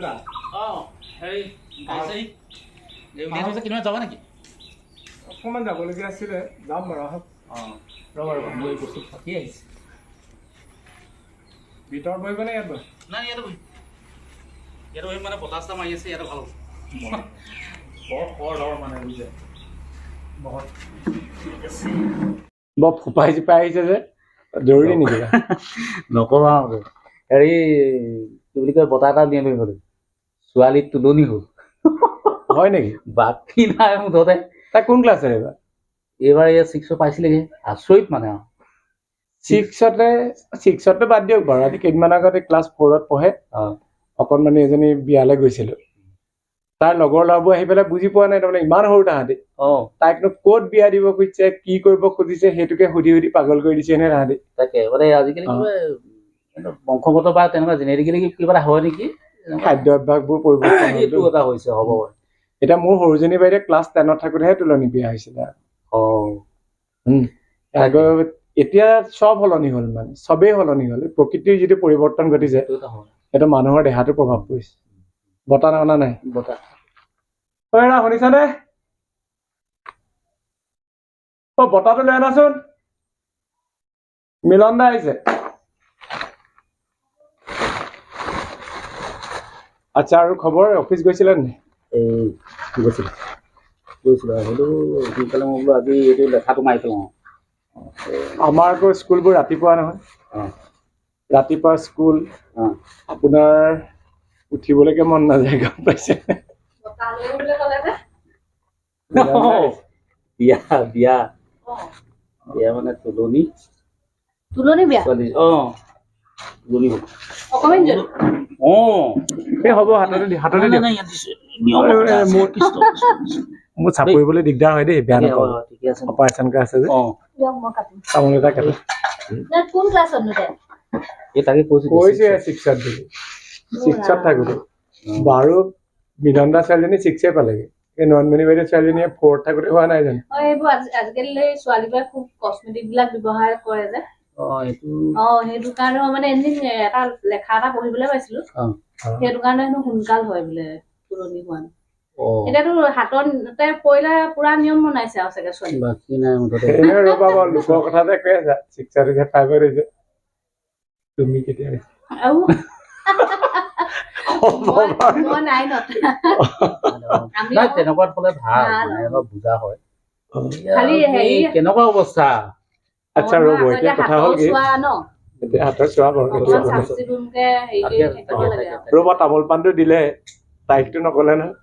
দা অঁ হেৰি গাড়ী উলিয়াই যাবা নেকি? অকণমান যাবলগীয়া আছিলে যাম বাৰু আহক। অঁ ৰ'ব ৰ'ব। মই বস্তু থাকি আহিছে। ভিতৰত বহিবনে ইয়াত বহ। নাই ইয়াতে বহি। ইয়াতে মানে বতাহ চতাহ মাৰি আছে ইয়াতে ভালো হ'ব। বৰ খৰ ধৰ মানে বহুত। বৰ ফোপাই চিপাই আহিছে যে। জৰুৰী নেকি? নকবা। হেৰি কি বুলি কয় বতাহ এটা উলিয়াই লৈ গ'লো ছোৱালী তুলনি হ'ল। হয় নেকি? বাকী নাই মুঠতে। তাই কোন ক্লাছৰ এইবাৰ? এইবাৰ ইয়াত ছিক্সত পাইছিলেগে আচৰিত মানে আৰু। ছিক্সতে ছিক্সতে বাদ দিয়ক বাৰু আজি কেইদিনমান আগতে ক্লাছ ফ'ৰত পঢ়ে। অকণমানি এজনী বিয়ালৈ গৈছিলোঁ। তাৰ লগৰ ল'ৰাবোৰ আহি পেলাই বুজি পোৱা নাই তাৰমানে ইমান সৰু তাহাঁতি। অঁ। তাইকনো ক'ত বিয়া দিব খুজিছে কি কৰিব খুজিছে সেইটোকে সুধি সুধি পাগল কৰি দিছে নে তাহাঁতি। তাকে মানে আজিকালি বংশগত বা তেনেকুৱা জেনেটিকেলি কিবা এটা হয় নেকি? খাদ্য অভ্যাসবোৰ পৰিৱৰ্তন এইটো। এটা হৈছে হ'ব এতিয়া মোৰ সৰুজনী বাইদেউ ক্লাছ টেনত থাকোঁতেহে তুলনি বিয়া হৈছিলে। অঁ আগৰ এতিয়া চব সলনি হ'ল মানে চবেই সলনি হ'ল। প্ৰকৃতিৰ যিটো পৰিৱৰ্তন ঘটিছে সেইটো মানুহৰ দেহাটো প্ৰভাৱ পৰিছে। বতাহ অনা নাই? বতাহ ঐ ৰা শুনিছানে? অ বতাহটো লৈ আনাচোন। মিলন দা আহিছে। আচ্ছা আৰু খবৰ? অফিচ গৈছিলে নে? এই গৈছিলোঁ গৈছিলোঁ সেইটো সোনকালে মই বোলো আজি এইটো লেখাটো মাৰি পেলাওঁ আমাৰ আকৌ স্কুলবোৰ ৰাতিপুৱা নহয়। অঁ। ৰাতিপুৱা স্কুল অঁ। আপোনাৰ উঠিবলৈকে মন নাযায় গম পাইছে? বিয়া বিয়া। বিয়া মানে তুলনি। তুলনি বিয়া? ছোৱালী অঁ। তুলনি হ'ল অকমান জানো অঁ এই হ'ব হাততে হাততে দিছে। নিয়ম ঐ, ঐ, এটা আছে। মোৰ- কৃষ্ণ। মোৰ চাপৰিবলৈ দিগদাৰ হয় দেই বেয়া ঠিকে, নাপাব হয়, হয়, ঠিকে আছে। অপাৰেশ্যন কৰা আছে যে? অঁ। তামোল এটা কাটো। কোন ক্লাছত নো এই তাকে কৈছো কৈছে ছিক্সত বুলি। ছিক্সত থাকোঁতে। বাৰু বিনন্দা ছোৱালীজনী ছিক্সে পালেগে। এই নয়নমণি বাইদেউ ছোৱালীজনীয়ে ফ'ৰত থাকোঁতে হোৱা নাই জানো? অ এইবোৰ আজি- আজিকালি ছোৱালীবোৰে খুব কচমেটিক বিলাক ব্যৱহাৰ কৰে যে। অঁ এইটো অ সেইটো কাৰণে মই মানে এদিন এটা লেখা এটা পঢ়িবলৈ পাইছিলো। সেইটো কাৰণে হেনো সোনকাল হয় বোলে তুলনি হোৱা অঁ। এতিয়াতো হাততে পৰিলে পুৰা নিয়ম বনাইছে আৰু চাগে ছোৱালী। বাকী নাই মুঠতে এনেই ৰ'বা বাৰু লোকৰ কথা যে কৈ আছা ছিক্সত হৈছে ফাইভত হৈছে তুমি কেতিয়া আহিছা? আৰু হ'ব মই বাৰু। মই নাই নত আমি নাই আকৌ- তেনেকুৱাত হ'লে ভাল ভাল। মানে অলপ বুজা হয়। খালি এতিয়া হেৰি- এই কেনেকুৱা অৱস্থা? আচ্ছা ৰ'ব এতিয়া কথা হ'ল কি? এতিয়া হাতৰ চোৱা। ৰ'বা তামোল পাণটো দিলে তাৰিখটো নক'লে নহয়।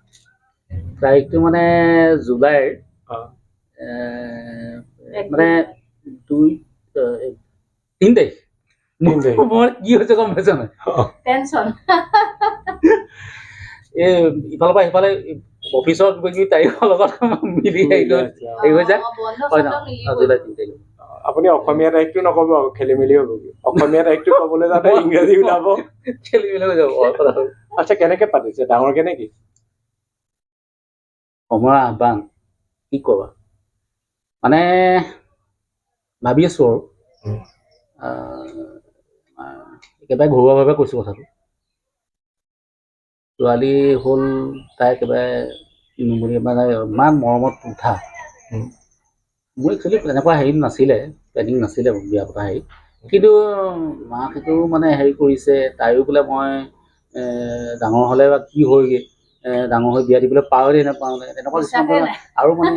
তাৰিখটো মানে জুলাইৰ। মানে দুই তিন তাৰিখ। মোৰ কি হৈছে গম পাইছ নাই? টেনচন এই ইফালৰ পৰা সিফালে অফিচৰ কিবা কিবি তাৰিখৰ লগত মিলি হেৰি হৈ যায়। হয় চন্ধ ন মিলিবই। জুলাই তিন তাৰিখ। আপুনি অসমীয়া তাৰিখটো নক'ব আকৌ খেলি মেলি হ'ব অসমীয়া তাৰিখটো ক'বলৈ যাতে ইংৰাজী ওলাব। খেলি মেলি হৈ যাব। আচ্ছা কেনেকে পাতিছে? ডাঙৰকে নেকি সময়ৰ আহ্বান কি ক'বা? মানে ভাবি আছো আৰু। একেবাৰে ঘৰুৱাভাৱে কৈছো কথাটো। ছোৱালী হ'ল তাই একেবাৰে মানে ইমান মৰমত উঠা। মোৰ একচুৱেলি তেনেকুৱা হেৰি নাছিলে প্লেনিং নাছিলে বিয়া পতা হেৰি। কিন্তু মাকেতো মানে হেৰি কৰিছে তাইও বোলে মই ডাঙৰ হ'লে বা কি হয়গৈ ডাঙৰ হৈ বিয়া দিবলৈ পাওঁ নে নাপাওঁ তেনেকুৱা নিচিনা। আৰু মানে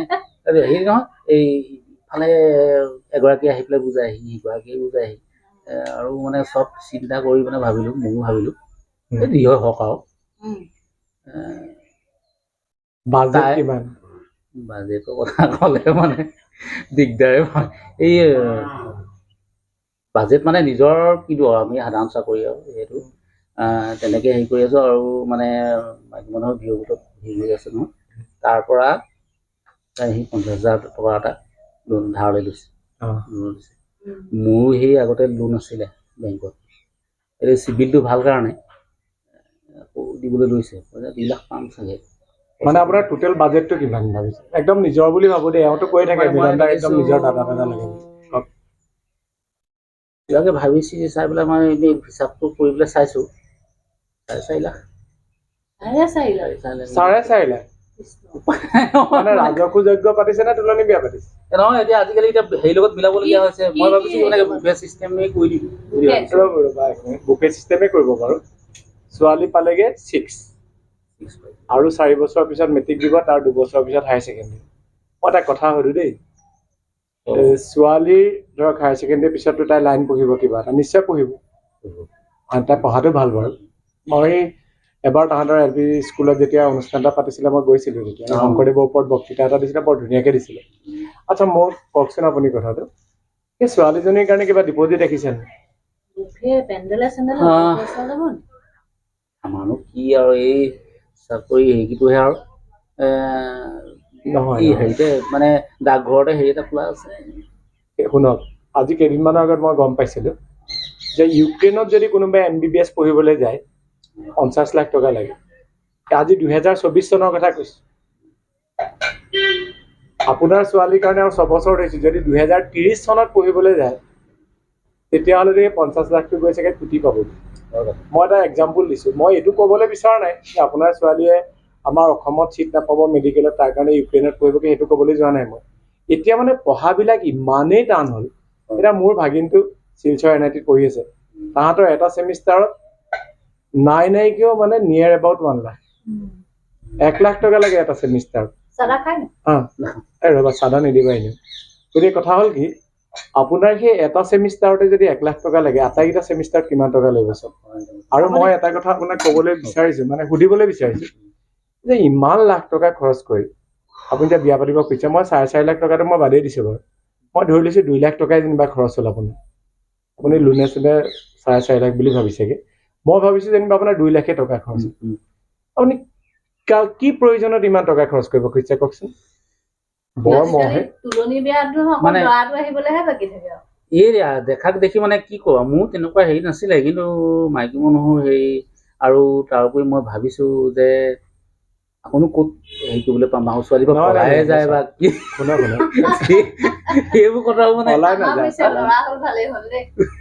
এই হেৰি নহয় এই ইফালে এগৰাকী আহি পেলাই বুজাইহি সিগৰাকীয়ে বুজাইহি আৰু মানে চব চিন্তা কৰি মানে ভাবিলোঁ ময়ো ভাবিলোঁ এই যি হয় হওক আৰু। বাজেট কিমান? বাজেটৰ কথা ক'লে মানে দিগদাৰে হয়। এই বাজেট মানে নিজৰ কিনো আৰু আমি সাধাৰণ চাকৰি আৰু যিহেতু তেনেকে হেৰি কৰি আছোঁ আৰু মানে মাইকী মানুহৰ বিহু গোটত হেৰি হৈ আছে নহয়। তাৰ পৰা সেই পঞ্চাছ হাজাৰ টকা এটা লোন ধাৰলৈ লৈছে। লোন লৈছে। মোৰো সেই আগতে লোন আছিলে বেংকত। এই চিভিলটো ভাল কাৰণে আকৌ দিবলৈ লৈছে। দুই লাখ পাম চাগে। মানে আপোনাৰ টোটেল বাজেটটো কিমান ভাবিছে? একদম নিজৰ বুলি ভাবো দেই এওঁতো কৈ থাকে একদম নিজৰ দাদা দাদা লাগে। কিবাকে ভাবিছি চাই পেলাই মই এনেই হিচাপটো কৰি পেলাই চাইছোঁ। চাৰে চাৰি লাখ। চাৰে চাৰি লাখ। চাৰে চাৰি লাখ? মানে ৰাজকো যজ্ঞ পাতিছে নে তুলনি বিয়া পাতিছে? নহয় এতিয়া আজিকালি এতিয়া হেৰি লগত মিলাবলগীয়া কি- হৈছে। কি- মই ভাবিছো কি- মানে বুফে চিষ্টেমে কৰি দিম। বুলি বুফে। ভাবিছো। ৰ'ব ৰ'বা বুকে চিষ্টেমে কৰিব বাৰু ছোৱালী পালেগে ছিক্স আৰু চাৰি বছৰৰ পিছত মেট্ৰিক দিব তাৰ দুবছৰৰ পিছত হায়াৰ ছেকেণ্ডেৰী মই এটা কথা সুধো দেই। ছোৱালীৰ ধৰক হায়াৰ ছেকেণ্ডেৰী পিছততো তাই লাইন পঢ়িব কিবা এটা নিশ্চয় পঢ়িব। তাই পঢ়াটো ভাল বাৰু। মই এবাৰ তাহাঁতৰ এল পি স্কুলত যেতিয়া অনুষ্ঠান এটা পাতিছিলে মই গৈছিলোঁ তেতিয়া। শংকৰদেৱৰ ওপৰত বক্তৃতা এটা দিছিলে বৰ ধুনীয়াকৈ দিছিলে। আচ্ছা মোক কওকচোন আপুনি কথাটো। সেই ছোৱালীজনীৰ কাৰণে কিবা ডিপজিট ৰাখিছে নে? বুফে পেণ্ডেলে চেণ্ডেলে আহ। পইচা ল'ব নি? আমাৰনো কি আৰু এই চাকৰি হেৰিটোহে আৰু। নহয়। হেৰিতে মানে ডাকঘৰতে হেৰি এটা খোলা আছে শুনক আজি কেইদিনমানৰ আগত মই গম পাইছিলোঁ যে ইউক্ৰেইনত যদি কোনোবাই এম বি বি এছ পঢ়িবলৈ যায় পঞ্চাছ লাখ টকা লাগে। আজি দুহেজাৰ চৌবিছ চনৰ কথা কৈছোঁ। আপোনাৰ ছোৱালীৰ কাৰণে আৰু ছবছৰ থৈছোঁ যদি দুহেজাৰ ত্ৰিছ চনত পঢ়িবলৈ যায় তেতিয়াহ'লে এই পঞ্চাছ লাখটো গৈ চাগে কোটি পাবগৈ মই এটা এক্সাম্পল দিছোঁ। মই এইটো ক'বলৈ বিচৰা নাই যে আপোনাৰ ছোৱালীয়ে আমাৰ অসমত ছিট নাপাব মেডিকেলত তাৰ কাৰণে ইউক্ৰেইনত পঢ়িবগৈ সেইটো ক'বলৈ যোৱা নাই মই। এতিয়া মানে পঢ়াবিলাক ইমানেই টান হ'ল। এতিয়া মোৰ ভাগিনটো শিলচৰ এন আই টিত পঢ়ি আছে। তাহাঁতৰ এটা ছেমিষ্টাৰত নাই নাইকিয়াও মানে নিয়েৰ এবাউট ওৱান লাখ। এক লাখ টকা লাগে এটা ছেমিষ্টাৰত ৰ'বা চাদা নিদিবা এনেও। গতিকে কথা হ'ল কি আপোনাৰ সেই এটা ছেমিষ্টাৰতে যদি এক লাখ টকা লাগে আটাইকেইটা ছেমিষ্টাৰত কিমান টকা লাগিব চাওক আৰু মই এটা কথা আপোনাক ক'বলৈ বিচাৰিছোঁ মানে সুধিবলৈ বিচাৰিছোঁ যে ইমান লাখ টকা খৰচ কৰি আপুনি এতিয়া বিয়া পাতিব খুজিছে মই চাৰে চাৰি লাখ টকাটো মই বাদেই দিছোঁ বাৰু। মই ধৰি লৈছোঁ দুই লাখ টকাই যেনিবা খৰচ হ'ল আপোনাৰ। আপুনি লোনে চোনে চাৰে চাৰি লাখ বুলি ভাবিছেগৈ। মই ভাবিছোঁ যেনিবা আপোনাৰ দুই লাখে টকা খৰচ। আপুনি কি প্ৰয়োজনত ইমান টকা খৰচ কৰিব খুজিছে কওকচোন? দেখাক দেখি মানে কি কওঁ মোৰ তেনেকুৱা হেৰি নাছিলে কিন্তু মাইকী মানুহৰ হেৰি আৰু তাৰোপৰি মই ভাবিছো যে আপুনো ক'ত হেৰি কৰিবলৈ পাম আৰু ছোৱালী পলায়ে নহয়, যায় বা কি? শুনক শুনক সেইবোৰ কথাও মানে পলাই ভালেই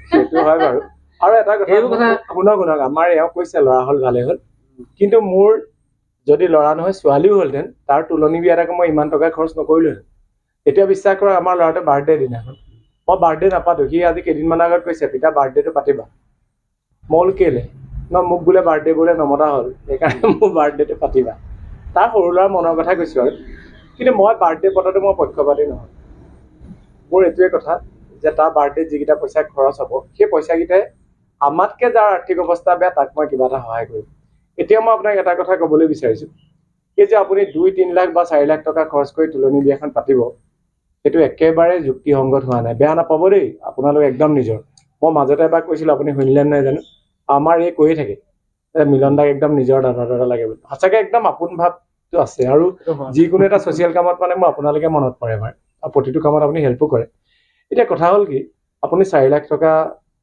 সেইটো হয় বাৰু। আৰু এটা কথা কথা- শুনক শুনক আমাৰ এওঁ কৈছে ল'ৰা হ'ল ভালে হ'ল। কিন্তু মোৰ যদি ল'ৰা নহয় ছোৱালীও হ'লহেঁতেন তাৰ তুলনি বিয়াত আকৌ মই ইমান টকা খৰচ নকৰিলোহেঁতেন। এতিয়া বিশ্বাস কৰা আমাৰ ল'ৰাটোৰ বাৰ্থডে দিনাখন। মই বাৰ্থডে নাপাতো সি আজি কেইদিনমানৰ আগত কৈছে পিতা বাৰ্থডেটো পাতিবা। মই বোলো কেলে? ন মোক বোলে বাৰ্থডে বোলে নমতা হ'ল সেইকাৰণে মোৰ বাৰ্থডেটো পাতিবা। তাৰ সৰু ল'ৰাৰ মনৰ কথা কৈছোঁ আৰু। কিন্তু মই বাৰ্থডে পতাটো মই পক্ষপাতি নহয়। মোৰ এইটোৱে কথা যে তাৰ বাৰ্থডেত যিকেইটা পইচা খৰচ হ'ব সেই পইচাকেইটাই আমাতকৈ যাৰ আৰ্থিক অৱস্থা বেয়া তাক মই কিবা এটা সহায় কৰিম। এতিয়া মই আপোনাক এটা কথা ক'বলৈ বিচাৰিছোঁ। এই যে আপুনি দুই তিনি লাখ বা চাৰি লাখ টকা খৰচ কৰি তুলনি বিয়াখন পাতিব সেইটো একেবাৰে যুক্তিসংগত হোৱা নাই। বেয়া নাপাব দেই আপোনালোক একদম নিজৰ। মই মাজতে এবাৰ কৈছিলোঁ আপুনি শুনিলে নাই জানো? আমাৰ এই কৈয়ে থাকে মিলন দাক একদম নিজৰ দাদা দাদা লাগে বুলি। সঁচাকৈ একদম আপোন ভাৱটো আছে আৰু। যিকোনো এটা ছ'চিয়েল কামত মানে মোৰ আপোনালোকে মনত পৰে এবাৰ আৰু প্ৰতিটো কামত আপুনি হেল্পো কৰে। এতিয়া কথা হ'ল কি আপুনি চাৰি লাখ টকা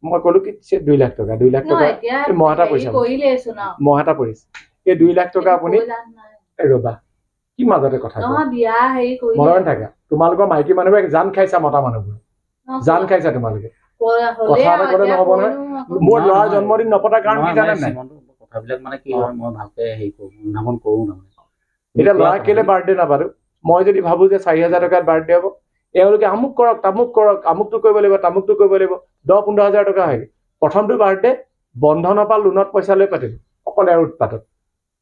মই ক'লো কি দুই লাখ টকা দুই লাখ টকা এতিয়া এই মহ এটা হেৰি পইচা কৰিলেইচোন আৰু। মহ এটা পৰিছে এই দুই লাখ টকা আপুনি ৰ'বা কি মাজতে কথা মনত থাকা তোমালোকৰ মাইকী মানুহবোৰে জান খাইছা মতা মানুহবোৰ? জান খাইছা তোমালোকে? কথা এটা ক'লে নহ'ব নহয়। মোৰ ল'ৰাৰ। জন্মদিন নপতাৰ কাৰণ কি জানে নাই শ্ৰীমন্ত কথাবিলাক মানে কি অ। হয় মই ভালকে হেৰি কৰোঁ উন্নয়ন কৰোঁ তাৰমানে। এতিয়া ল'ৰাক কেলে বাৰ্থডে নাপাতো? মই যদি ভাবো যে চাৰি হাজাৰ টকাত বাৰ্থডে হ'ব এওঁলোকে আমুক কৰক তামুক কৰক আমুকটো কৰিব লাগিব তামুকটো কৰিব লাগিব। দহ পোন্ধৰ হাজাৰ টকা হয় প্ৰথমটো বাৰ্থডে বন্ধনৰ পৰা লোনত পইচা লৈ পাতিলো। অকল এওঁৰ উৎপাতত।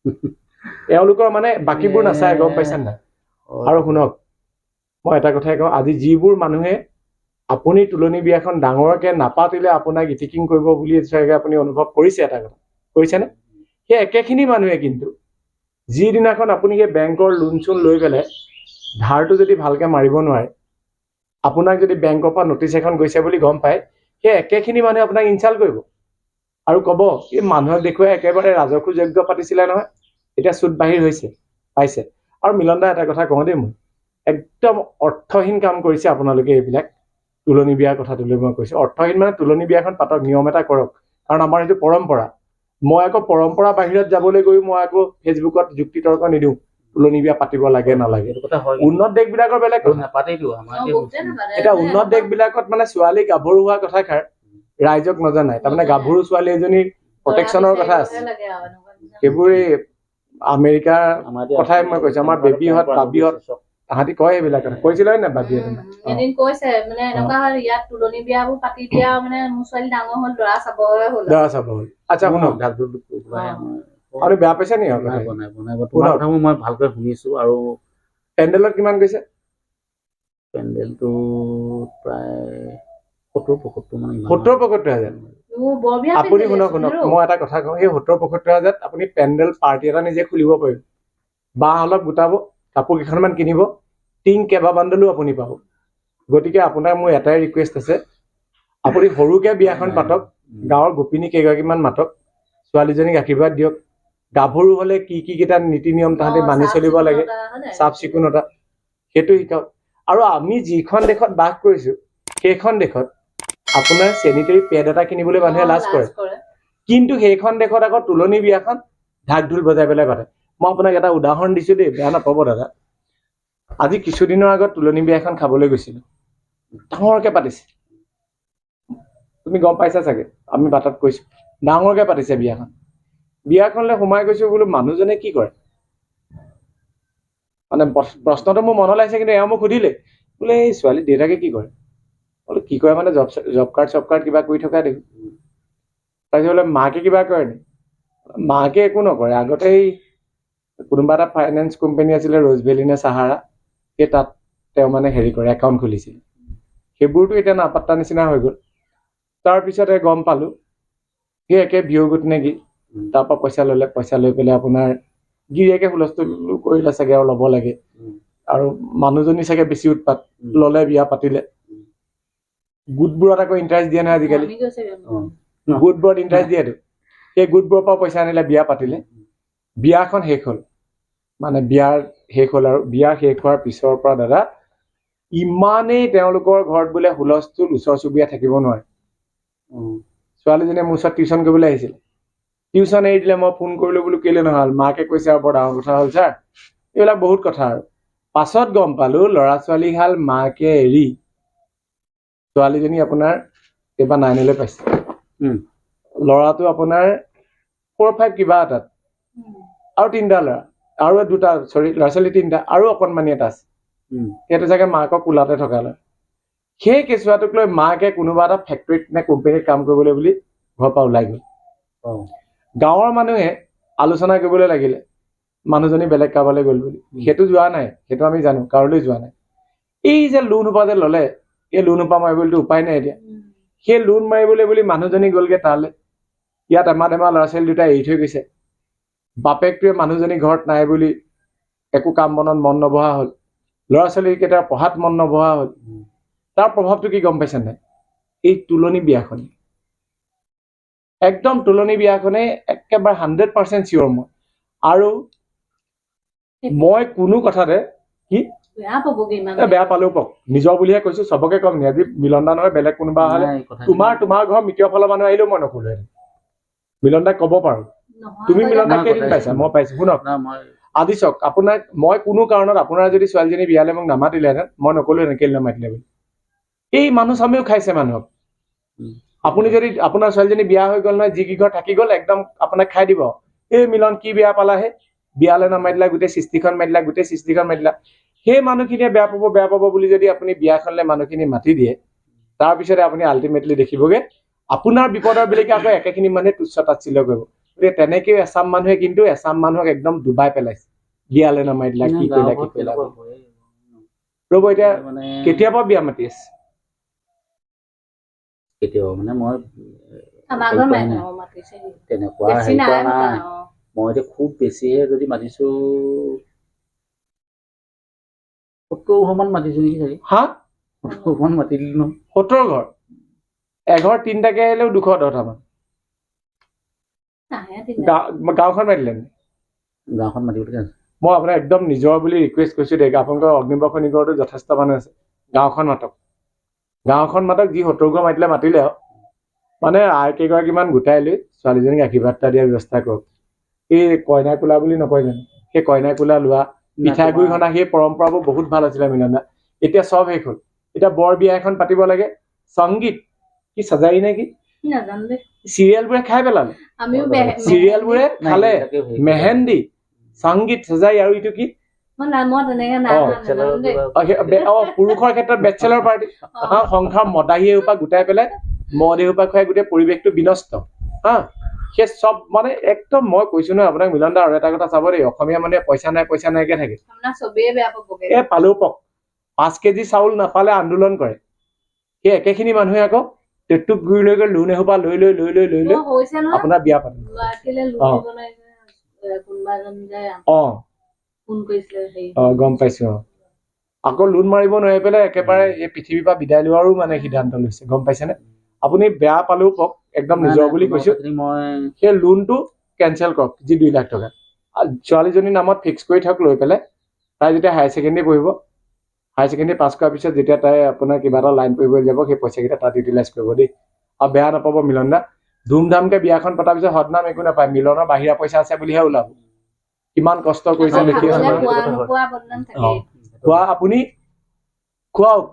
এওঁলোকৰ মানে বাকীবোৰ নাচায় গম পাইছে নাই? আৰু শুনক মই এটা কথাই কওঁ আজি যিবোৰ মানুহে আপুনি তুলনি বিয়াখন ডাঙৰকে নাপাতিলে আপোনাক ইটিকিং কৰিব বুলি চাগে আপুনি অনুভৱ কৰিছে এটা কথা। কৰিছেনে সেই একেখিনি মানুহে কিন্তু যিদিনাখন আপুনি সেই বেংকৰ লোন চোন লৈ পেলাই ধাৰটো যদি ভালকে মাৰিব নোৱাৰে আপোনাক যদি বেংকৰ পৰা নটিচ এখন গৈছে বুলি গম পায় সেই একেখিনি মানুহে আপোনাক ইনচাল্ট কৰিব? আৰু ক'ব এই মানুহক দেখুৱাই একেবাৰে ৰাজকো যজ্ঞ পাতিছিলে নহয়। এতিয়া চুট বাহিৰ হৈছে পাইছে। আৰু মিলন দা এটা কথা কওঁ দেই মই। একদম অৰ্থহীন কাম কৰিছে আপোনালোকে এইবিলাক। তুলনি বিয়াৰ কথাটোলৈ মই কৈছোঁ। অৰ্থহীন মানে তুলনি বিয়াখন পাতক নিয়ম এটা কৰক। কাৰণ আমাৰ সেইটো পৰম্পৰা। মই আকৌ পৰম্পৰা বাহিৰত যাবলৈ গৈ মই আকৌ ফেচবুকত যুক্তি তৰ্ক নিদিওঁ। তুলনি বিয়া পাতিব লাগে নালাগে। কথা হয় উন্নত দেশবিলাকৰ বেলেগ কথা। এতিয়া উন্নত দেশবিলাকত মানে ছোৱালী গাভৰু হোৱা কথাষাৰ ৰাইজক নজনায় তাৰমানে গাভৰু ছোৱালী এজনীৰ প্ৰটেকশ্যনৰ কথা আছে। ল'ৰা। সেইবোৰ এই আমেৰিকা আমাৰ এতিয়া কথাই মই কৈছো, আমাৰ বেবীহঁত, বাবীহঁত তাহাঁতি কয় এইবিলাক কথা। কৈছিলে নে বাবিয়ে উম, এদিন কৈছে মানে এনেকুৱা হয় ইয়াত তুলনি বিয়াবোৰ পাতি দিয়া মানে মোৰ ছোৱালী ডাঙৰ হ'ল ল'ৰা চাবহে হ'ল। দৰা চাব হ'ল। আচ্ছা শুনক। আপুনি বেয়া পাইছে নি নাই পোৱা, নাই পোৱা, নাই পোৱা। তোমাৰ শুনক। কথাবোৰ মই ভালকৈ শুনিছো আৰু পেণ্ডেলত কিমান গৈছে? পেণ্ডেলটো প্ৰায় সত্তৰ পঁয়সত্তৰ মানে সত্তৰ পঁয়সত্তৰ হাজাৰ? আপুনি শুনক শুনক। মই এটা কথা কওঁ সেই সত্তৰ পঁয়সত্তৰ হাজাৰত আপুনি পেণ্ডেল পাৰ্টি এটা নিজে খুলিব পাৰিব। বাঁহ অলপ গোটাব কাপোৰ কেইখনমান কিনিব টিং কেইবা বান্দলো আপুনি পাব। গতিকে আপোনাৰ মোৰ এটাই ৰিকুৱেষ্ট আছে। আপুনি সৰুকে বিয়াখন পাতক। গাঁৱৰ গোপিনী কেইগৰাকীমান মাতক ছোৱালীজনীক আশীৰ্বাদ দিয়ক। গাভৰু হলে কি কি কেইটা নীতি নিয়ম তাহাঁতি মানি চলিব লাগে? চাফ চিকুণতা সেইটো শিকাওক। আৰু আমি যিখন দেশত বাস কৰিছো সেইখন দেশত আপোনাৰ চেনিটেৰী পেড এটা কিনিবলৈ মানুহে লাজ কৰে। কিন্তু সেইখন দেশত আকৌ তুলনি বিয়াখন ঢাক ঢোল বজাই পেলাই পাতে। মই আপোনাক এটা উদাহৰণ দিছো দেই বেয়া নাপাব দাদা। আজি কিছুদিনৰ আগত তুলনি বিয়া এখন খাবলৈ গৈছিলো। ডাঙৰকে পাতিছে। তুমি গম পাইছা চাগে? আমি বাটত কৈছো। ডাঙৰকে পাতিছে বিয়াখন। বিয়াখনলৈ সোমাই গৈছো বোলো মানুহজনে কি কৰে? মানে প্ৰশ্ন- প্ৰশ্নটো মোৰ মনলৈ আহিছে কিন্তু এওঁ মোক সুধিলে বোলে এই ছোৱালী দেউতাকে কি কৰে? বোলো কি কৰে মানে জব জব কাৰ্ড চব কাৰ্ড কিবা কৰি থকা দেখো। তাৰপিছত বোলে মাকে কিবা কৰে নি? মাকে একো নকৰে। আগতে এই কোনোবা এটা ফাইনেন্স কোম্পানী আছিলে ৰ'জভেলি নে চাহাৰা সেই তাত তেওঁ মানে হেৰি কৰে একাউণ্ট খুলিছিল। সেইবোৰতো এতিয়া নাপাত্তা নিচিনা হৈ গ'ল। তাৰপিছতে গম পালো সেই একে বিয়োগত নেকি তাৰ পৰা পইচা ল'লে পইচা লৈ পেলাই আপোনাৰ গিৰিয়েকে হুলস্থুল কৰিলে চাগে আৰু ল'ব লাগে। আৰু মানুহজনী চাগে বেছি উৎপাত। ল'লে বিয়া পাতিলে। গোটবোৰত আকৌ ইণ্টাৰেষ্ট দিয়ে নহয় আজিকালি। গোটবোৰত ইণ্টাৰেষ্ট দিয়েতো সেই গোটবোৰৰ পৰা পইচা আনিলে বিয়া পাতিলে। বিয়াখন শেষ হ'ল। মানে বিয়াৰ শেষ হ'ল আৰু। বিয়া শেষ হোৱাৰ পিছৰ পৰা দাদা ইমানেই তেওঁলোকৰ ঘৰত বোলে হুলস্থুল ওচৰ চুবুৰীয়া থাকিব নোৱাৰে। ছোৱালীজনীয়ে মোৰ ওচৰত টিউশ্যন কৰিবলৈ আহিছিল। টিউশ্যন এৰি দিলে মই ফোন কৰিলো বোলো কেলে নহ'ল? মাকে কৈছে আৰু বৰ ডাঙৰ কথা হ'ল ছাৰ। এইবিলাক বহুত কথা আৰু। পাছত গম পালো ল'ৰা ছোৱালীহাল মাকে এৰি ছোৱালীজনী আপোনাৰ এইবাৰ নাইনলৈ পাইছে। ল'ৰাটো আপোনাৰ ফ'ৰ ফাইভ কিবা এটাত। আৰু তিনিটা ল'ৰা। আৰু দুটা চৰি ল'ৰা ছোৱালী তিনিটা আৰু অকণমানি এটা আছে। সেইটো চাগে মাকৰ কোলাতে থকা ল'ৰা সেই কেঁচুৱাটোক লৈ মাকে কোনোবা এটা ফেক্টৰীত নে কোম্পেনীত কাম কৰিবলৈ বুলি ঘৰৰ পৰা ওলাই গ'ল। অ। গাঁৱৰ মানুহে আলোচনা কৰিবলৈ লাগিলে মানুহজনী বেলেগ কাৰোবালৈ গ'ল বুলি। সেইটো যোৱা নাই সেইটো আমি জানো কাৰোলৈ যোৱা নাই। এই যে লোন সোপা যে ল'লে এই লোন সোপা মাৰিবলৈতো উপায় নাই এতিয়া। সেই লোন মাৰিবলৈ বুলি মানুহজনী গ'লগে তালৈ। ইয়াত এমাহ টেমাহ ল'ৰা ছোৱালী দুটা এৰি থৈ গৈছে। বাপেকটোৱে মানুহজনী ঘৰত নাই বুলি একো কাম বনত মন নবহা হ'ল। ল'ৰা ছোৱালীকেইটাৰ পঢ়াত মন নবহা হ'ল। তাৰ প্ৰভাৱটো কি গম পাইছে নাই? এই তুলনি বিয়াখনে একদম তুলনি বিয়াখনে একেবাৰে হাণ্ড্ৰেড পাৰ্চেণ্ট চিয়ৰ মই। আৰু মই কোনো কথাতে বেয়া পাবগে ইমান। এ বেয়া পালেও পাওক নিজৰ বুলিহে কৈছো চবকে কম আজি মিলন দা নহয় বেলেগ কোনোবা হ'লে তোমাৰ তোমাৰ ঘৰ মিতিৰৰ ফালৰ মানুহ আহিলেও মই নকলোহেঁতেন মিলন দাক ক'ব পাৰো। তুমি মিলন দাক কেইদিন পাইছা। মই পাইছো। শুনক। আজি চাওক আপোনাক মই কোনো কাৰণত আপোনাৰ যদি ছোৱালীজনী বিয়ালে মোক নামাতিলেহেঁতেন মই নকলোহেঁতেন কেলে নামাতিলে বুলি। এই মানুহ চামিও খাইছে মানুহক। আপুনি যদি আপোনাৰ ছোৱালীজনী বিয়া হৈ গ'ল নহয় যি কিঘৰ থাকি গ'ল একদম আপোনাক খাই দিব। এই মিলন কি বিয়া পালাহে বিয়ালৈ নামাতিলা গোটেই সৃষ্টিখন মাতিলা গোটেই সৃষ্টিখন মাতিলা। সেই মানুহখিনিয়ে বেয়া পাব বেয়া পাব বুলি যদি আপুনি বিয়াখনলৈ মানুহখিনি মাতি দিয়ে তাৰপিছতে আপুনি আল্টিমেটলি দেখিবগে আপোনাৰ বিপদৰ বেলেগে আকৌ একেখিনি মানুহে তুচ্ছ তাচ্ছিল্য কৰিব। গতিকে তেনেকেও এচাম মানুহে কিন্তু এচাম মানুহক একদম ডুবাই পেলাইছে। বিয়ালৈ নামাতিলা কি নাই, কৰিলা কি কৰিলা। ৰ'ব এতিয়া মানে কেতিয়াবা বিয়া মাতি আছে? কেতিয়াবা মানে মই তেনেকুৱা হেৰি নাই কৰা নাই। মই এতিয়া খুব বেছিহে যদি মাতিছো সত্তৰ ঘৰমান মাতিছো নেকি চাগে। হা সত্তৰ ঘৰমান মাতি দিলো নহয় সত্তৰ ঘৰ? এঘৰ তিনটাকে আহিলেও দুশ দহটামান গাঁওখন মাতিলে নে? গাঁওখন মাতিবলগীয়া আছে মই আপোনাক একদম নিজৰ বুলি ৰিকুৱেষ্ট কৰিছো দেই। আপোনালোকৰ অগ্নিবৰ্ষ নিগৰতো যথেষ্ট মানুহ আছে। গাঁওখন মাতক। গাঁওখন মাতক যি সত্তৰ ঘৰ মাতিলে মাতিলে আৰু মানে আই কেইগৰাকীমান গোটাই লৈ ছোৱালীজনীক আশীৰ্বাদ এটা দিয়াৰ ব্যৱস্থা কৰক। এই কইনা কোলা বুলি নকয় জানো? সেই কইনা কোলা লোৱা পিঠাগুৰি ঘনা সেই পৰম্পৰাবোৰ বহুত ভাল আছিলে মিলনা। এতিয়া চব শেষ হ'ল। এতিয়া বৰ বিয়া এখন পাতিব লাগে। সংগীত কি চাজাই নে কি? চিৰিয়েলবোৰে খাই পেলালে। চিৰিয়েলবোৰে খালে। মেহেন্দি সংগীত সজাই আৰু এইটো কি? পুৰুষৰ ক্ষেত্ৰত বেচেলৰ পাৰ্টি হা সংসাৰ মদাহী এসোপা গোটাই পেলাই মদ এসোপা খুৱাই গোটেই পৰিৱেশটো বিনষ্ট। হা সেই চব মানে একদম মই কৈছো নহয় আপোনাক মিলন দা আৰু এটা কথা চাব দেই অসমীয়া মানে পইচা নাই পইচা নাইকে থাকে। এ পালেও পক। পাঁচ কেজি চাউল নাপালে আন্দোলন কৰে। সেই একেখিনি মানুহে আকৌ টেটুক গুৰি লৈ গৈ লোন এসোপা লৈ লৈ লৈ লৈ লৈ লৈ আপোনাৰ বিয়া পাতে। ল'ৰাটিলে অ। অ ফোন কৰিছিলে হেৰি। অ গম পাইছো অ। আকৌ লোন মাৰিব নোৱাৰি পেলাই একেবাৰে এই পৃথিৱীৰ পৰা বিদায় লোৱাৰো মানে সিদ্ধান্ত লৈছে গম পাইছেনে? আপুনি বেয়া পালেও কওক একদম নিজৰ বুলি কৈছো। সেই লোনটো কেনচেল কৰক যি দুই লাখ টকা। ছোৱালীজনীৰ নামত ফিক্স কৰি থওক লৈ পেলাই তাই যেতিয়া হায়াৰ ছেকেণ্ডেৰী পঢ়িব হায়াৰ ছেকেণ্ডেৰী পাছ কৰাৰ পিছত যেতিয়া তাই আপোনাৰ কিবা এটা লাইন পঢ়িবলৈ যাব সেই পইচাকেইটা তাত ইউটিলাইজ কৰিব দেই। আৰু বেয়া নাপাব মিলন দা ধুমধামকে বিয়াখন পতাৰ পিছত সদনাম একো নাপায় মিলনৰ বাহিৰা পইচা আছে বুলিহে ওলাব। কিমান কষ্ট কৰিছে দেখি থাকেই খোৱা আপুনি খুৱাওক।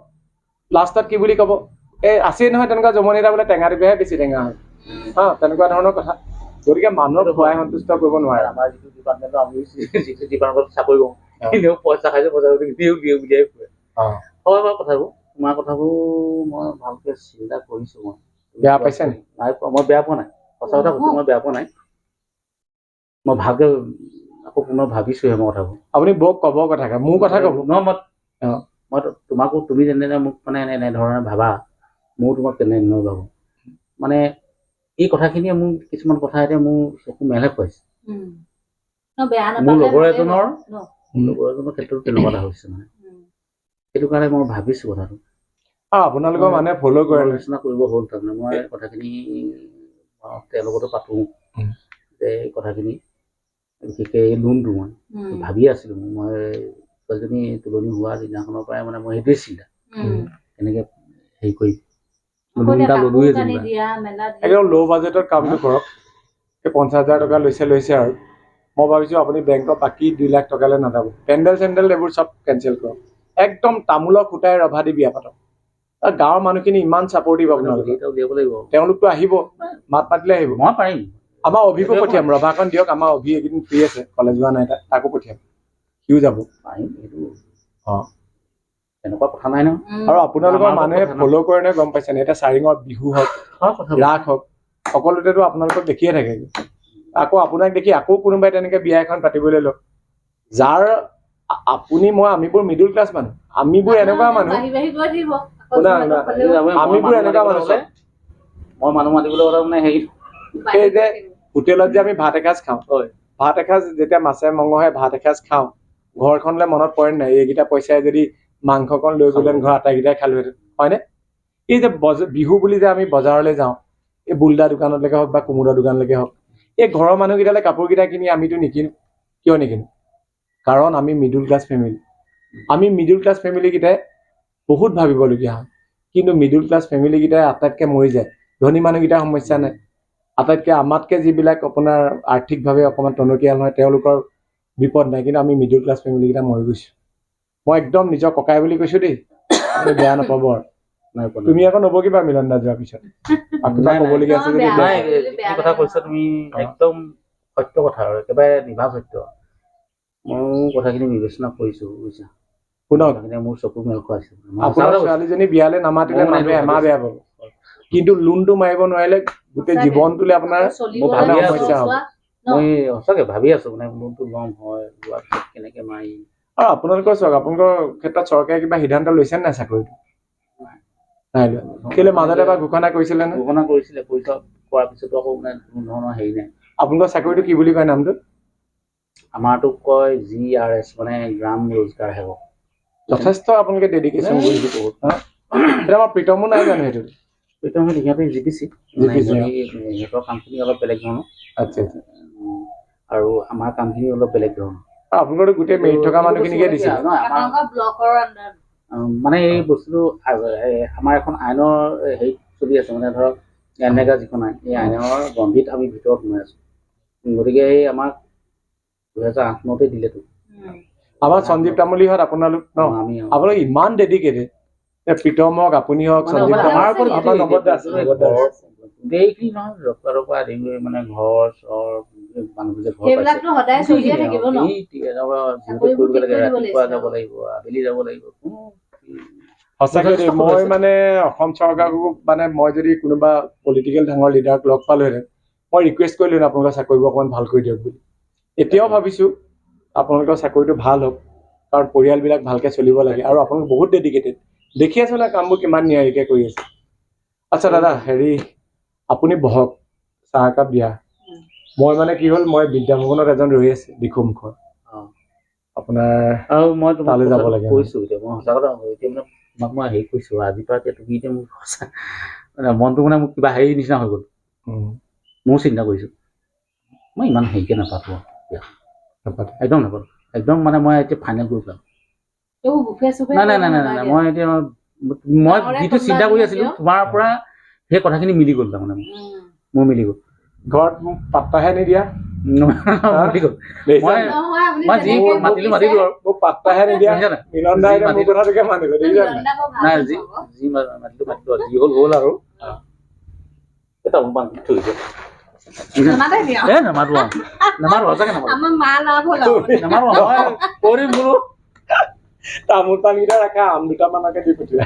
লাষ্টত কি বুলি ক'ব? এই আছেই নহয় তেনেকুৱা জমনি এটা বোলে টেঙা দিলেহে বেছি টেঙা হয়। হা তেনেকুৱা ধৰণৰ কথা। গতিকে মানুহক খুৱাই সন্তুষ্ট কৰিব নোৱাৰে। আমাৰ যিটো ডিপাৰ্টমেণ্টত আমি যিটো ডিপাৰ্টমেণ্টত চাকৰি কৰোঁ। এনেও পইচা খাইছে পইচা দিও দিও বুলিয়াই ফুৰে হয় বাৰু কথাবোৰ। তোমাৰ কথাবোৰ মই ভালকে চিন্তা কৰিছো মই। বেয়া পাইছে? নাই। পোৱা মই বেয়া পোৱা নাই। সঁচা কথা কৈছো মই বেয়া পোৱা নাই। মই ভালকে আকৌ পুনৰ ভাবিছোহে মই কথাবোৰ আপুনি বৌক ক'ব কথা মোৰ কথা ক'ব নহয় মই অ। মই তোমাকো তুমি যেনে মোক মানে এনে এনেধৰণে ভাবা ময়ো তোমাক তেনেধৰণে ভাবো মানে এই কথাখিনিয়ে মোৰ কিছুমান কথা এতিয়া মোৰ চকু মেলে খুৱাইছে। ন, মোৰ লগৰ এজনৰ ন? লগৰ এজনৰ ক্ষেত্ৰত তেনেকুৱা এটা হৈছে মানে। সেইটো কাৰণে মই ভাবিছো কথাটো আপোনালোকৰ মানুহে ফ'ল' কৰে? আলোচনা কৰিব হ'ল তাৰমানে মই কথাখিনি অ, তেওঁলোকতো পাতো। যে এই কথাখিনি বিশেষকৈ এই লোনটো মই। ভাবি আছিলো মই ছোৱালীজনী তুলনি হোৱা দিনাখনৰ পৰাই মানে মই সেইটোৱে চিন্তা। কেনেকে হেৰি কৰি। একদম ল' বাজেটত কামটো কৰক। এই পঞ্চাছ হাজাৰ টকা লৈছে লৈছে আৰু। মই ভাবিছোঁ আপুনি বেংকৰ বাকী দুই লাখ টকালৈ নাযাব। পেণ্ডেল চেণ্ডেল এইবোৰ চব কেঞ্চেল কৰক। একদম তামোলৰ খুটাই ৰভা দি বিয়া পাতক। গাঁৱৰ মানুহখিনি ইমান ছাপৰ্টিভ আপোনালোকে। তেওঁলোকতো আহিব। মাত মাতিলে আহিব। মই পাৰিম। আমাৰ অভিকো পঠিয়াম ৰভাখন দিয়ক আমাৰ অভি এইকেইদিন ফ্ৰী আছে কলেজ যোৱা নাই তাকো পঠিয়াম। সিও যাব। অ। তেনেকুৱা কথা নাই নহয়। আৰু আপোনালোকৰ মানুহে কথা। ফ'ল' কৰে নে গম পাইছে নে? এতিয়া চাৰিঙৰ বিহু হওক কথা ৰাস হওক সকলোতেতো আপোনালোকক দেখিয়ে থাকে। আকৌ আপোনাক দেখি আকৌ কোনোবাই তেনেকে বিয়া এখন পাতিবলৈ লওক। যাৰ আপুনি মই আমিবোৰ মিডল ক্লাছ মানুহ। আমিবোৰ এনেকুৱা মানুহ আমিবোৰ মানুহ এনেকুৱা মানুহ। মই মানুহ মাতিবলৈ হ'লে মানে হেৰি এই যে। হোটেলত যে আমি ভাত এসাঁজ খাওঁ। ভাত এসাঁজ যেতিয়া মাছে মঙহে ভাত এসাঁজ খাওঁ। ঘৰখনলৈ মনত পৰে নাই? এইকেইটা পইচাই যদি মাংসকণ লৈ গ'লেন ঘৰ আটাইকেইটাই খালোহেঁতেন হয়নে? এই যে বিহু বুলি যে আমি বজাৰলৈ যাওঁ এই বুল্ডা দোকানলৈকে হওক বা কুমুদা দোকানলৈকে হওক এই ঘৰৰ মানুহকেইটালে কাপোৰকেইটা কিনি আমিতো নিকিনো। কিয় নিকিনো? কাৰণ আমি মিডল ক্লাছ ফেমিলি। আমি মিডল ক্লাছ ফেমিলিকেইটাই বহুত ভাবিবলগীয়া হয়। কিন্তু মিডল ক্লাছ ফেমিলিকেইটাই আটাইতকৈ মৰি যায়। ধনী মানুহকেইটাৰ সমস্যা নাই। আটাইতকৈ আমাতকৈ যিবিলাক আপোনাৰ আৰ্থিকভাৱে অকণমান টনকিয়াল হয় তেওঁলোকৰ বিপদ নাই। কিন্তু আমি মিডল ক্লাছ ফেমিলিকেইটা মৰি গৈছোঁ। মই একদম নিজৰ ককাই বুলি কৈছোঁ দেই আপুনি বেয়া নাপাব আৰু। তুমি আকৌ নবকিবা মিলন দা যোৱাৰ পিছত। কিবা। ক'বলগীয়া আছে যদি কথা কৈছা তুমি? একদম সত্য কথা আৰু একেবাৰে নিভাজ সত্য। ময়ো কথাখিনি বিবেচনা কৰিছো বুজিছা। শুনক। মোৰ চকু মেল খুৱাইছে। ছোৱালীজনী বিয়ালৈ নামাতিলে মানুহে এমাহ বেয়া পাব। কিন্তু লোনটো মাৰিব নোৱাৰিলে গোটেই। জীৱনটোলে আপোনাৰ ভাবি। হোৱা, ন? মই সঁচাকে ভাবি আছো মানে লোনটো ল'ম হয় লোৱাৰ পিছত কেনেকে মাৰিম। আৰু আপোনালোকৰ চাওক আপোনালোকৰ ক্ষেত্ৰত চৰকাৰে কিবা সিদ্ধান্ত লৈছে নাই চাকৰিটো? নাই। লোৱা। কেলে মাজতে এবাৰ ঘোষণা কৰিছিলে নে? ঘোষণা কৰিছিলে পইচা কৰাৰ পিছতো আকৌ মানে কোনো ধৰণৰ হেৰি নাই। আপোনালোকৰ চাকৰিটো কি বুলি কয় নামটো? আমাৰতো কয় জি আৰ এছ মানে গ্ৰাম ৰোজগাৰ সেৱক। যথেষ্ট আপোনালোকে ডেডিকেশ্যন কৰিছে। বহুত এতিয়া আমাৰ প্ৰীতমো নাই জানো সেইটো? এইটো সিহঁতে জি পি চি GPC, সিহঁতৰ কামখিনি অলপ বেলেগ ধৰণৰ। আচ্ছা আৰু আমাৰ কামখিনি অলপ বেলেগ ধৰণৰ। গোটেই মেৰিট থকা মানুহখিনিকে উম, মানে এই বস্তুটো আমাৰ এখন আইনৰ হেৰি চলি আছে মানে ধৰক এনেকা যিখন আইন এই আইনৰ গম্ভীৰ আমি ভিতৰত সোমাই আছো। গতিকে এই আমাক দুহেজাৰ আঠ নতে দিলেতো। আমাৰ সঞ্জীৱ তামুলীহঁত আপোনালোক ন? আমি আপোনালোক ইমান ডেডিকেটেড প্ৰীতম হওক আপুনি হওক সঞ্জীৱ আমাৰ ওপৰত আমাৰ আছে। গোটেইখিনি নহয় ৰূপাৰৰ পৰা আদি কৰি মানে ঘৰ চৰ মানুহবোৰ যে ঘৰ ন? কৰিব লাগে ৰাতিপুৱা। যাব লাগিব আবেলি যাব লাগিব। কোনো সঁচাকৈ মই। মানে অসম চৰকাৰকো মানে মই যদি কোনোবা পলিটিকেল ডাঙৰ লিডাৰক লগ পালোহেঁতেন মই ৰিকুৱেষ্ট কৰিলোহেঁতেন আপোনালোকৰ চাকৰিবোৰ অকণমান ভাল কৰি দিয়ক বুলি। এতিয়াও ভাবিছোঁ আপোনালোকৰ চাকৰিটো ভাল হওক কাৰণ পৰিয়ালবিলাক ভালকৈ চলিব লাগে আৰু আপোনালোক বহুত ডেডিকেটেড দেখি আছোঁ না কামবোৰ কিমান নিয়াৰিকৈ কৰি আছে। আচ্ছা দাদা হেৰি আপুনি বহক চাহ একাপ দিয়া। মই মানে কি হ'ল মই বিদ্যাভৱনত এজন ৰৈ আছে দিখৌমুখৰ। আপোনাৰ মই তোমাক তালৈ যাব কথাটো লাগে। কৈছো এতিয়া মই সঁচা কথা কওঁ, এতিয়া মানে তোমাক মই হেৰি কৈছো আজিৰ পৰা এতিয়া তুমি এতিয়া মোক সঁচা মানে মনটো মানে মোক কিবা হেৰি নিচিনা হৈ গ'ল। উম, ময়ো চিন্তা কৰিছো মই ইমান হেৰিকে নাপাতো নাপাতে। একদম নাপাতো একদম মানে মই এতিয়া ফাইনেল কৰি পেলাম এইবোৰ বুফে চুফে নাই নাই নাই নাই নাই নাই, মই এতিয়া মই যিটো চিন্তা কৰি আছিলো। তোমাৰ পৰা সেই কথাখিনি মিলি গ'ল তাৰমানে মোৰ। মিলি গ'ল। ঘৰত মোক পাত্তাহে নিদিয়া। মিলি গ'ল। মই নহয় তামোল পাণ কেইটা ৰাখা আম দুটামানকে দি পঠিয়া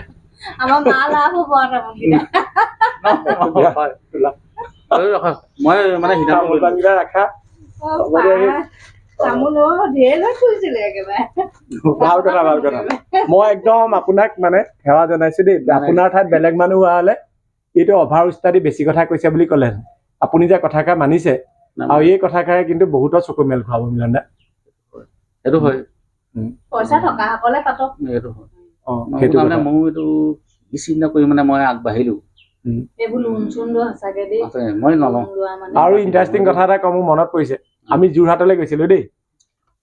আমাৰ মা লাভ হ'ব আৰু তামোলকেইটা। হয়। এই ৰখা, মই মানে তামোল ৰাখা ধেৰ লৈ ফুৰিছিলে একেবাৰে ভাল কথা ভাল কথা মই একদম আপোনাক মানে সেৱা জনাইছো দেই আপোনাৰ ঠাইত বেলেগ মানুহ হোৱা হলে এইটো অভাৰ উস্তাদি বেছি কথা কৈছে বুলি ক'লে আপুনি যে কথাষাৰ মানিছে আৰু এই কথাষাৰে কিন্তু বহুতৰ চকু মেল খুৱাব মিলন দা সেইটো হয় পইচা থকা সকলে পাতক। সেইটো হয়। অ মই সেইটো তাৰমানে কথা। ময়ো এইটো কি চিন্তা কৰি মানে মই আগবাঢ়িলো এইবোৰ লোন চোন লোৱা সঁচাকে দেই। আছে, মই নলওঁ। লোন লোৱা মানে। আৰু ইণ্টাৰেষ্টিং কথা এটা কওঁ মোৰ মনত পৰিছে। আমি যোৰহাটলৈ গৈছিলো দেই।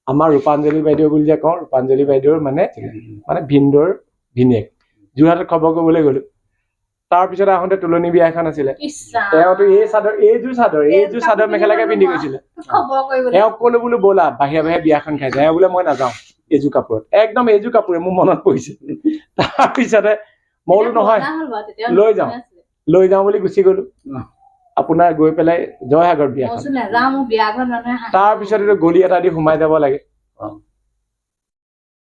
আমাৰ ৰূপাঞ্জলি বাইদেউ বুলি যে কওঁ ৰূপাঞ্জলি বাইদেউৰ মানে মানে ভিনদৌৰ ভিনীয়েক যোৰহাটত খবৰ কৰিবলৈ গ'লো। তাৰপিছত আহোঁতে তুলনি বিয়া এখন আছিলে। তেওঁতো এই চাদৰ এইযোৰ চাদৰ এইযোৰ চাদৰ মেখেলাকে পিন্ধি গৈছিলে। এওঁক ক'লো বোলো ব'লা বাহিৰে বাহিৰে বিয়াখন খাই যায়। এওঁ বোলে মই নাযাওঁ এইযোৰ কাপোৰত। একদম এইযোৰ কাপোৰে মোৰ মনত পৰিছে। তাৰপিছতে মই বোলো নহয় লৈ যাওঁ। লৈ যাওঁ বুলি গুচি গ'লো। আপোনাৰ গৈ পেলাই জয়সাগৰ বিয়াখন বিয়া। তাৰপিছত এইটো গলি এটা দি সোমাই যাব লাগে।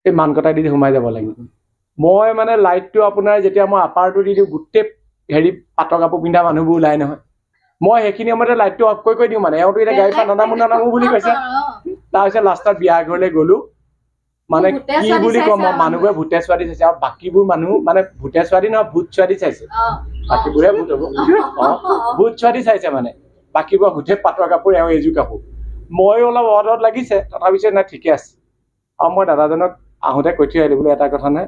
এই মানকটা দি সোমাই যাব লাগে। মই মানে লাইটটো আপোনাৰ যেতিয়া মই আপাৰটো দি দিওঁ গোটেই হেৰি পাটৰ কাপোৰ পিন্ধা মানুহবোৰ ওলাই নহয়। মই সেইখিনি সময়তে লাইটটো অফ কৰি কৰি দিওঁ মানে। এওঁতো এতিয়া গাড়ীখন নানামো নানামো বুলি কৈছে। তাৰপিছত লাষ্টত বিয়া ঘৰলৈ গ'লো। মানে কি বুলি ক'ম মানুহবোৰে ভূতে ছোৱালী চাইছে আৰু বাকীবোৰ মানুহ মানে ভূতে ছোৱালী নহয় ভূত ছোৱালী চাইছে। বাকীবোৰে ভূত হ'ব। অ ভূত ছোৱালী চাইছে মানে। বাকীবোৰ গোটেই পাটৰ কাপোৰ এওঁ এইযোৰ কাপোৰ। ময়ো অলপ অদত লাগিছে তথাপিছত নাই ঠিকে আছে। আৰু মই দাদাজনক আহোঁতে কৈ থৈ আহিলো বোলো এটা কথা নাই।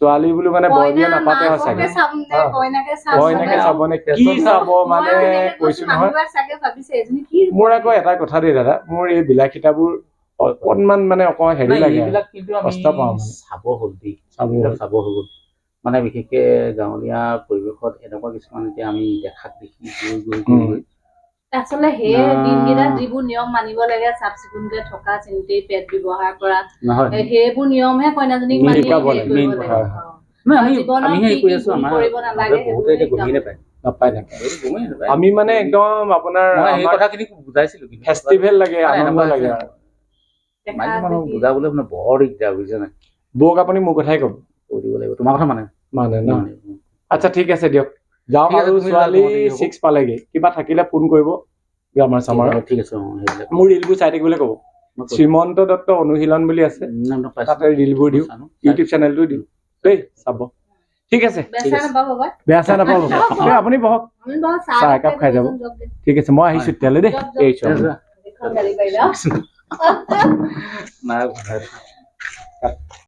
ছোৱালী বোলো মানে বৰ বিয়া নাপাতে সঁচাকে। কইনাকে কইনাকে নে? কি চাব মানে কৈছো নহয় মোৰ আকৌ এটা কথা দেই দাদা মোৰ এই বিলাসিতাবোৰ অকণমান মানে অকণ হেৰি লাগে কষ্ট পাওঁ মানে। চাব হ'ল দেই চাব হ'ল। চাব মানে বিশেষকে গাঁৱলীয়া পৰিৱেশত এনেকুৱা কিছুমান এতিয়া আমি দেখাত দেখি গৈ গৈ। গৈ আচলতে সেই। দিনকেইটাত যিবোৰ নিয়ম মানিব লাগে চাফ চিকুণকে থকা চিন্তি পেট ব্যৱহাৰ কৰা সেইবোৰ নিয়মহে কইনাজনীক মানি কৰিব লাগে। আমি মানে একদম আপোনাৰ বুজাইছিলো ফেষ্টিভেল লাগে আনন্দ লাগে। বুজাবলৈ মানে বৰ দিগদাৰ বুজিছে নাই? বৌক আপুনি মোৰ কথাই ক'ব। কৈ দিব লাগিব। তোমাৰ কথা মানে? মানে ন? মানে, আচ্ছা ঠিক আছে দিয়ক। যাওঁ আৰু ছোৱালী ছিক্স পালেগে। কিবা থাকিলে ফোন কৰিব গ্ৰামাৰ চামাৰ ঠিক আছে মোৰ ৰিলবোৰ চাই থাকিবলৈ ক'ব। শ্ৰীমন্ত দত্ত অনুশীলন বুলি আছে। তাতে ৰিলবোৰ দিওঁ। ইউটিউব চেনেলটো দিওঁ। দেই চাব। ঠিক আছে। বেয়া চেয়া নাপাব এই আপুনি বহক। চাহ একাপ খাই যাব। ঠিক আছে মই আহিছো তেতিয়াহ'লে দেই। এৰিছো। নাই